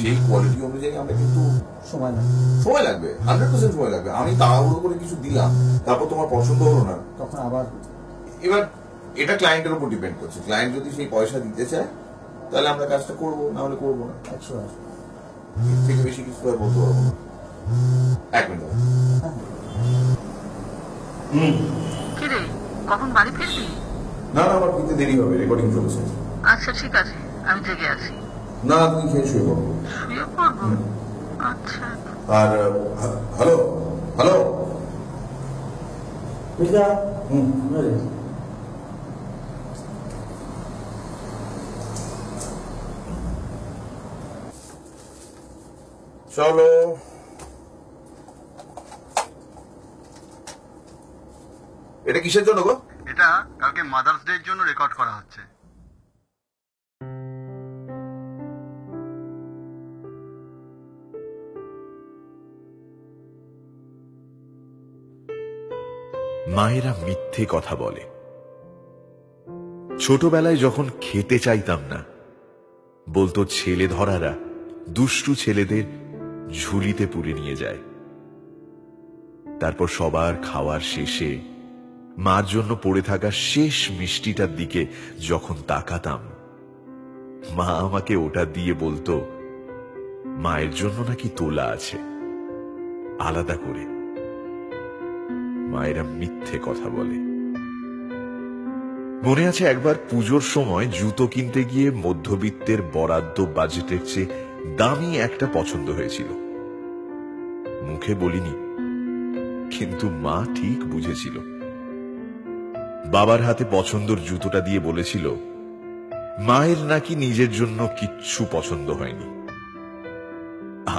সেই কোয়ালিটি অনুযায়ী আমরা কিন্তু সময় না সময় লাগবে হান্ড্রেড পার্সেন্ট সময় লাগবে। আমি তাড়াহুড়ো করে কিছু দিলাম তারপর তোমার পছন্দ হলো না তখন আবার এবার এটা ক্লায়েন্টের উপর ডিপেন্ড করছে। ক্লায়েন্ট যদি সেই পয়সা দিতে চায় তাহলে আমরা কাজটা করব না হলে করব না। একশো থেকে বেশি কিছু আর বলতে পারব না। এক মিনিট। কিরে কখন বাড়ি ফিরবি? না না আমার ফিরতে দেরি হবে রেকর্ডিং চলছে। আচ্ছা ঠিক আছে আমি জেগে আছি। না তুমি খেয়ে শুয়ে পড়ো আচ্ছা। আর হ্যাঁ, হ্যালো হ্যালো। হুম। চলো। এটা কিসের জন্য গো? এটা কালকে মাদার্স ডে এর জন্য রেকর্ড করা হচ্ছে। মায়েরা মিথ্যে কথা বলে। ছোটবেলায় যখন খেতে চাইতাম না, বলতো ছেলে ধরারা দুষ্টু ছেলেদের ঝুলিতে পুরে নিয়ে যায়। তারপর সবার খাওয়ার শেষে মার জন্য পড়ে থাকা শেষ মিষ্টিটার দিকে যখন তাকাতাম, মা আমাকে ওটা দিয়ে বলতো, মায়ের জন্য নাকি তোলা আছে, আলাদা করে। মায়েরা মিথ্যে কথা বলে। মনে আছে একবার পুজোর সময় জুতো কিনতে গিয়ে মধ্যবিত্তের বরাদ্দ বাজেটের চেয়ে দামি একটা পছন্দ হয়েছিল। মুখে বলিনি, কিন্তু মা ঠিক বুঝেছিল। বাবার হাতে পছন্দর জুতোটা দিয়ে বলেছিল, মায়ের নাকি নিজের জন্য কিচ্ছু পছন্দ হয়নি।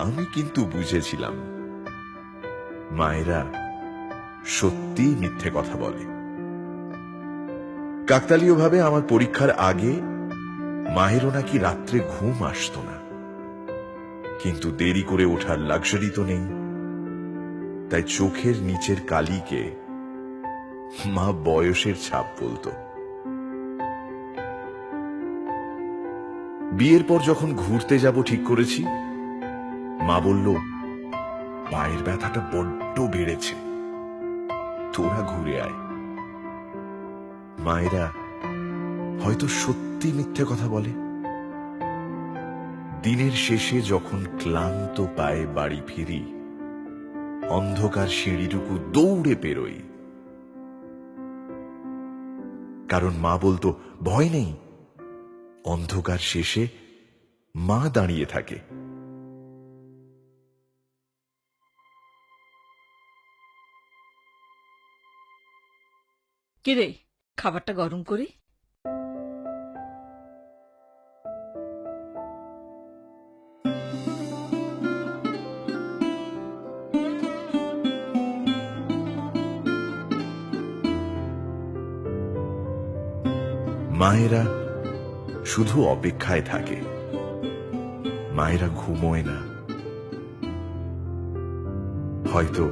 আমি কিন্তু বুঝেছিলাম। মায়েরা সত্যি মিথ্যে কথা বলে। কাকতালীয়ভাবে আমার পরীক্ষার আগে মায়েরও নাকি রাত্রে ঘুম আসতো না। কিন্তু দেরি করে ওঠার লাক্সারি তো নেই। তাই চোখের নিচের কালিকে মা বয়সের ছাপ বলতো। বিয়ের পর যখন ঘুরতে যাব ঠিক করেছি, মা বলল পায়ের ব্যথাটা বড্ড বেড়েছে। তোরা ঘুরে আয়। মায়েরা হয়তো সত্যি মিথ্যে কথা বলে। দিনের শেষে যখন ক্লান্ত পায়ে বাড়ি ফিরি, অন্ধকার সিঁড়িটুকু দৌড়ে পেরোই কারণ মা বলতো, ভয় নেই। অন্ধকার শেষে মা দাঁড়িয়ে থাকে। কিরে খাবারটা গরম করি। মায়েরা শুধু অপেক্ষায় থাকে। মায়েরা ঘুমোয় না। হয়তো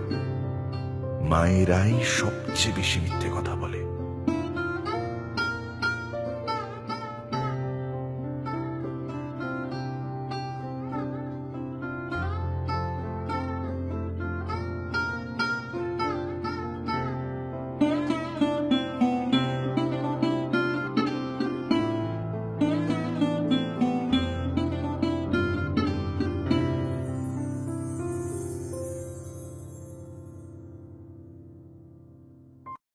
মায়েরাই সবচেয়ে বেশি মিথ্যে কথা বলে।